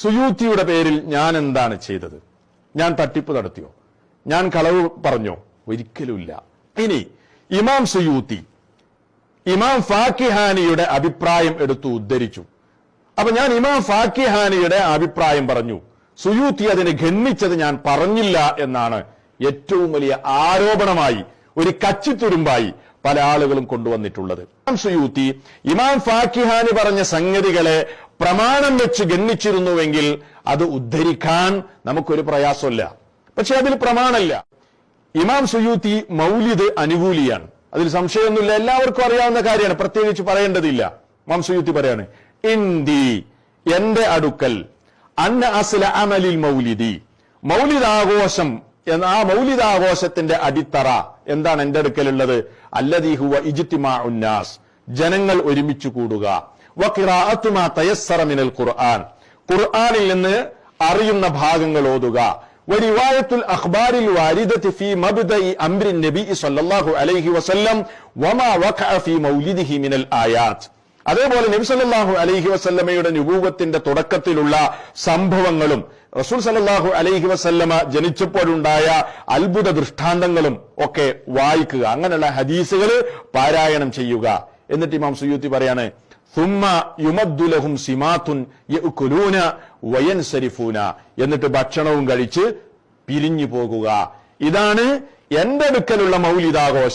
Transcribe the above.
സുയൂത്തിയുടെ പേരിൽ ഞാൻ എന്താണ് ചെയ്തത്? ഞാൻ തട്ടിപ്പ് നടത്തിയോ? ഞാൻ കളവ് പറഞ്ഞോ? ഒരിക്കലുമില്ല. ഇനി ഇമാം സുയൂത്തി ഇമാം ഫാക്കിഹാനിയുടെ അഭിപ്രായം എടുത്തു ഉദ്ധരിച്ചു. അപ്പൊ ഞാൻ ഇമാം ഫാക്കിഹാനിയുടെ അഭിപ്രായം പറഞ്ഞു. സുയൂത്തി അതിനെ ഖണ്ഡിച്ചത് ഞാൻ പറഞ്ഞില്ല എന്നാണ് ഏറ്റവും വലിയ ആരോപണമായി ഒരു കച്ചിത്തുരുമ്പായി പല ആളുകളും കൊണ്ടുവന്നിട്ടുള്ളത്. ഇമാം സുയൂത്തി ഇമാം ഫാക്കിഹാനി പറഞ്ഞ സംഗതികളെ പ്രമാണം വെച്ച് ഗണ്ണിച്ചിരുന്നുവെങ്കിൽ അത് ഉദ്ധരിക്കാൻ നമുക്കൊരു പ്രയാസമില്ല. പക്ഷെ അതിൽ പ്രമാണല്ല ഇമാം സുയൂത്തി മൗലിദ് അനുകൂലിയാണ്. അതിൽ സംശയമൊന്നുമില്ല. എല്ലാവർക്കും അറിയാവുന്ന കാര്യമാണ്. പ്രത്യേകിച്ച് പറയേണ്ടതില്ല. ഇമാം സുയൂത്തി പറയാണ് ഇന്തി എന്റെ അടുക്കൽ അന്ന അസ്ല അമലിൽ മൗലിദി. മൗലിദാഘോഷം എന്ന ആ മൗലിദാഘോഷത്തിന്റെ അടിത്തറ എന്താണ് എന്റെ അടുക്കലുള്ളത്? അല്ലദീ ഹുവ ഇജ്തിമാ ഉന്നാസ് ജനങ്ങൾ ഒരുമിച്ച് കൂടുക. മിനൽ ഖുർആൻ. ഖുർആനിൽ നിന്ന് അറിയുന്ന ഭാഗങ്ങൾ ഓതുക. അഖ്ബാരിൽ ഫീ അംരി നബി സല്ലല്ലാഹു അലൈഹി വസല്ലം വമാ വഖഅ ഫീ മൗലിദിഹി മിനൽ ആയാത്ത് അതേപോലെ നബി സല്ലല്ലാഹു അലൈഹി വസല്ലമയുടെ നുബൂവത്തിന്റെ തുടക്കത്തിലുള്ള സംഭവങ്ങളും റസൂൽ സല്ലല്ലാഹു അലൈഹി വസല്ലമ ജനിച്ചപ്പോഴുണ്ടായ അത്ഭുത ദൃഷ്ടാന്തങ്ങളും ഒക്കെ വായിക്കുക. അങ്ങനെയുള്ള ഹദീസുകൾ പാരായണം ചെയ്യുക. എന്നിട്ട് ഇമാം സുയൂത്തി പറയാണ് സുമ്മ യുമദ്ദുലഹും സിമാത്തുൻ യഅ്കുലൂന വയൻസരിഫൂന എന്നിട്ട് ഭക്ഷണവും കഴിച്ച് പിരിഞ്ഞു പോകുക. ഇതാണ് എന്റെ അടുക്കലുള്ള മൗലിതാഘോഷം